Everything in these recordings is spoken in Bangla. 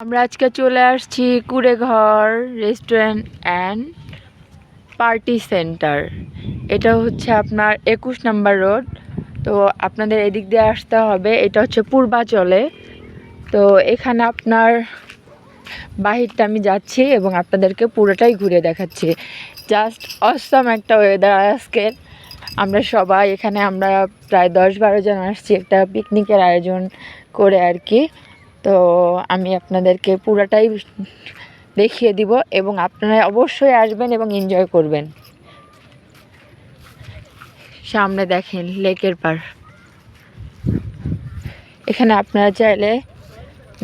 আমরা আজকে চলে আসছি Kureghor restaurant and party centre এটা হচ্ছে আপনার একুশ নাম্বার রোড। তো আপনাদের এদিক দিয়ে আসতে হবে। এটা হচ্ছে পূর্বাচলে। তো এখানে আপনার বাহিরটা আমি যাচ্ছি এবং আপনাদেরকে পুরোটাই ঘুরে দেখাচ্ছি। জাস্ট অসম একটা ওয়েদার আজকের আমরা সবাই এখানে আমরা প্রায় দশ বারো জন আসছি একটা পিকনিকের আয়োজন করে আর কি। তো আমি আপনাদেরকে পুরাটাই দেখিয়ে দিব এবং আপনারা অবশ্যই আসবেন এবং এনজয় করবেন। সামনে দেখেন লেকের পার। এখানে আপনারা চাইলে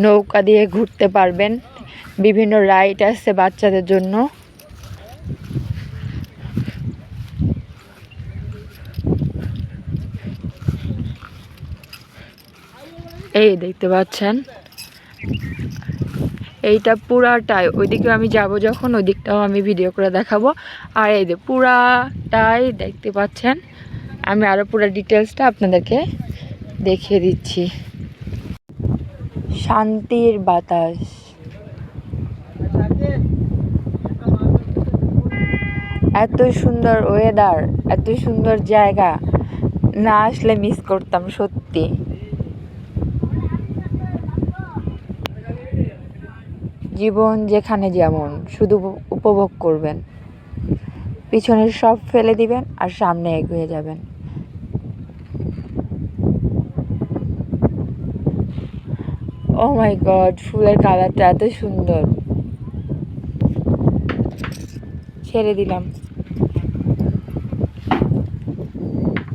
নৌকা দিয়ে ঘুরতে পারবেন। বিভিন্ন রাইড আছে বাচ্চাদের জন্য। এই দেখতে পাচ্ছেন। এইটা পুরাটাই, ওইদিকে আমি যাব যখন ওই দিকটাও আমি ভিডিও করে দেখাবো। আর এই যে পুরাটাই দেখতে পাচ্ছেন, আমি আরও পুরো ডিটেলসটা আপনাদেরকে দেখিয়ে দিচ্ছি। শান্তির বাতাস। এত সুন্দর ওয়েদার এত সুন্দর জায়গা। না আসলে মিস করতাম, সত্যি। জীবন যেখানে যেমন, শুধু উপভোগ করবেন। পিছনের সব ফেলে দিবেন আর সামনে এগিয়ে যাবেন। ও মাই গড, ফুলের কালারটা এত সুন্দর। ছেড়ে দিলাম।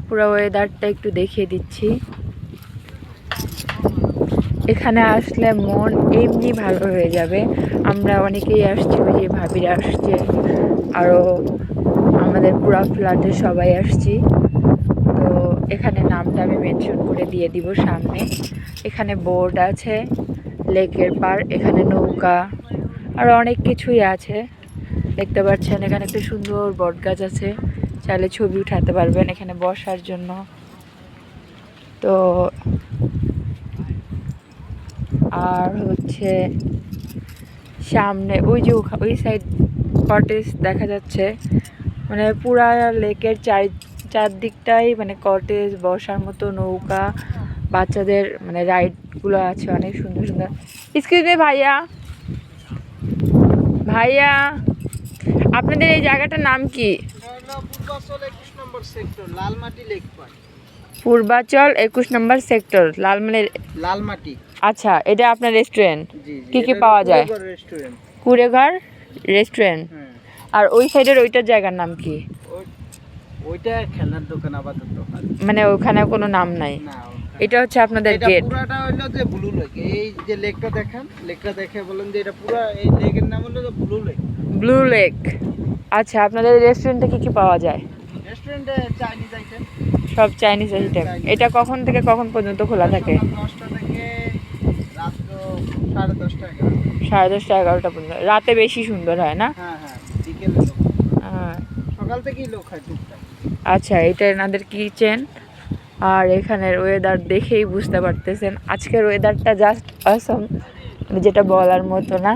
পুরো ওয়েদারটা একটু দেখিয়ে দিচ্ছি। এখানে আসলে মন এমনি ভালো হয়ে যাবে। আমরা অনেকেই আসছি, ওই যে ভাবিরা আসছে। আরও আমাদের পুরা ফ্ল্যাটে সবাই আসছি। তো এখানে নামটা আমি মেনশন করে দিয়ে দিব সামনে। এখানে বোর্ড আছে, লেকের পার, এখানে নৌকা, আর অনেক কিছুই আছে। দেখতে পাচ্ছেন, এখানে একটা সুন্দর বট গাছ আছে। চাইলে ছবি উঠাতে পারবেন এখানে বসার জন্য। তো আর হচ্ছে সামনে ওই যে ওই সাইড কটেজ দেখা যাচ্ছে। মানে পুরা লেকের চারি চারদিকটাই মানে কটেজ বসার মতো নৌকা বাচ্চাদের মানে রাইডগুলো আছে অনেক সুন্দর সুন্দর। এক্সকিউজ মি ভাইয়া। ভাইয়া আপনাদের এই জায়গাটার নাম কি? পূর্বাচল একুশ number sector Lalmati lake park Purbachal একুশ নম্বর সেক্টর লালমানের লালমাটি। আচ্ছা এটা আপনার রেস্টুরেন্ট কি কি পাওয়া যায়? রেস্টুরেন্ট কুড়েঘর রেস্টুরেন্ট হ্যাঁ। আর ওই সাইডের ওইটার জায়গার নাম কি? ওই- ওইটা খেলনার দোকান আপাতত দোকান। মানে ওখানে কোনো নাম নাই? এটা হচ্ছে আপনাদের গেট পুরাটা হইল যে ব্লু লেক এই যে লেকটা দেখেন লেকটা দেখে বলেন যে এটা পুরা এই লেকের নাম হলো যে ব্লু লেক ব্লু লেক আচ্ছা আপনাদের রেস্টুরেন্টে কি কি পাওয়া যায়? রেস্টুরেন্টে চাইনিজ আইটেম সব চাইনিজ আইটেম এটা কখন থেকে কখন পর্যন্ত খোলা থাকে? দশটা থেকে রাত্র সাড়ে দশটা এগারোটা। পর্যন্ত। রাতে বেশি সুন্দর হয় না? হ্যাঁ হ্যাঁ হ্যাঁ। সকাল থেকেই লোক হয় আচ্ছা এটা এনাদের কিচেন। আর এখানের ওয়েদার দেখেই বুঝতে পারতেছেন। আজকের ওয়েদারটা জাস্ট অসম যেটা বলার মতো না।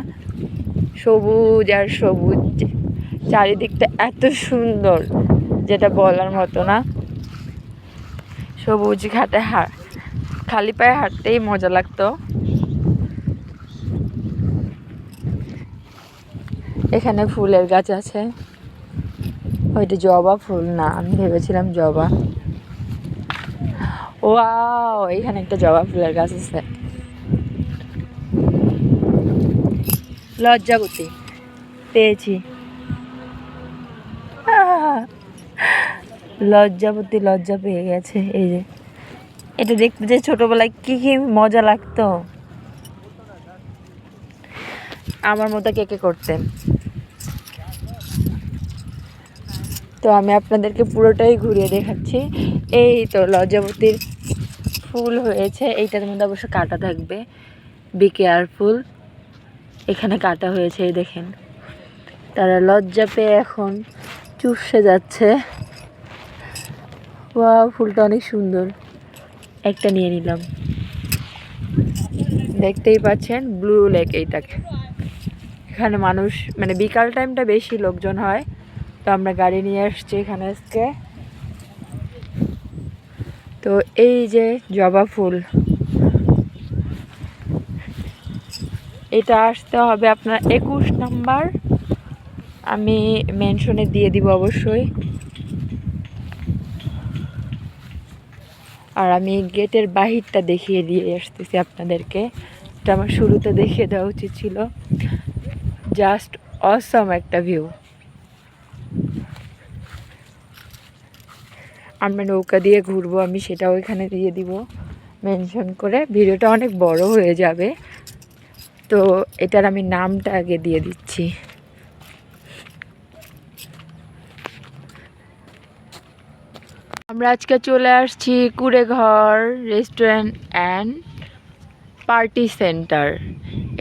সবুজ আর সবুজ। চারিদিকটা এত সুন্দর যেটা বলার মতো না। সবুজ ঘাটে হাঁট খালি পায়ে হাঁটতেই মজা লাগতো। এখানে ফুলের গাছ আছে। ওইটা জবা ফুল, না, আমি ভেবেছিলাম জবা। ওয়াও, এখানে একটা জবা ফুলের গাছ আছে। লজ্জাবতী পেয়েছি। আহ! লজ্জাবতী লজ্জা পেয়ে গেছে, এই যে। এটা দেখতে যে ছোটবেলায় কি কি মজা লাগতো। আমার মতো কে কে করতেন? তো আমি আপনাদেরকে পুরোটাই ঘুরিয়ে দেখাচ্ছি। এই তো লজ্জাবতীর ফুল হয়েছে। এইটার মধ্যে অবশ্য কাটা থাকবে। বি কেয়ারফুল এখানে কাটা হয়েছে, এই দেখেন। তারা লজ্জা পেয়ে এখন চুপসে যাচ্ছে। ওয়া ফুলটা অনেক সুন্দর। একটা নিয়ে নিলাম। দেখতেই পাচ্ছেন ব্লু লেক এইটাকে। এখানে মানুষ মানে বিকাল টাইমটা বেশি লোকজন হয়। তো আমরা গাড়ি নিয়ে আসছি এখানে আজকে। তো এই যে জবা ফুল, এটা আসতে হবে আপনার একুশ নাম্বার। আমি মেনশনে দিয়ে দিব অবশ্যই। আর আমি গেটের বাহিরটা দেখিয়ে দিয়ে আসতেছি আপনাদেরকে। এটা আমার শুরুতে দেখিয়ে দেওয়া উচিত ছিল। জাস্ট অসম একটা ভিউ। আমরা নৌকা দিয়ে ঘুরবো, আমি সেটাও এখানে দিয়ে দিব। মেনশন করে ভিডিওটা অনেক বড় হয়ে যাবে। তো এটার আমি নামটা আগে দিয়ে দিচ্ছি। আমরা আজকে চলে আসছি Kureghor restaurant and party centre.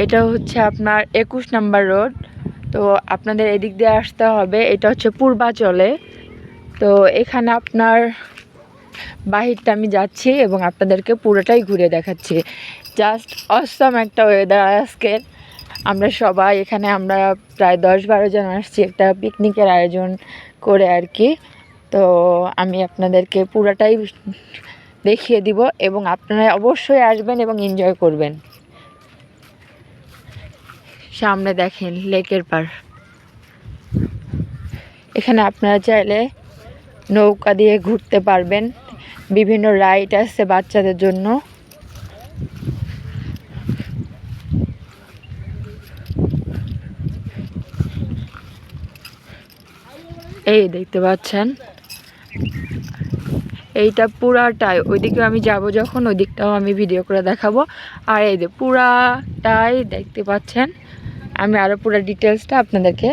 এটা হচ্ছে আপনার একুশ নাম্বার রোড। তো আপনাদের এদিক দিয়ে আসতে হবে। এটা হচ্ছে পূর্বাচলে। তো এখানে আপনার বাহিরটা আমি যাচ্ছি এবং আপনাদেরকে পুরোটাই ঘুরে দেখাচ্ছি। জাস্ট অসম একটা ওয়েদার আজকের আমরা সবাই এখানে, আমরা প্রায় দশ বারো জন আসছি একটা পিকনিকের আয়োজন করে আর কি। তো আমি আপনাদেরকে পুরোটাই দেখিয়ে দিব এবং আপনারা অবশ্যই আসবেন এবং এনজয় করবেন। সামনে দেখেন লেকের পার। এখানে আপনারা চাইলে নৌকা দিয়ে ঘুরতে পারবেন। বিভিন্ন রাইড আছে বাচ্চাদের জন্য। এই দেখতে পাচ্ছেন। এইটা পুরাটাই। ওইদিকে আমি যাব যখন ওই দিকটাও আমি ভিডিও করে দেখাবো। আর এই যে পুরাটাই দেখতে পাচ্ছেন। আমি আরও পুরো ডিটেলসটা আপনাদেরকে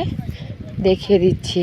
দেখিয়ে দিচ্ছি।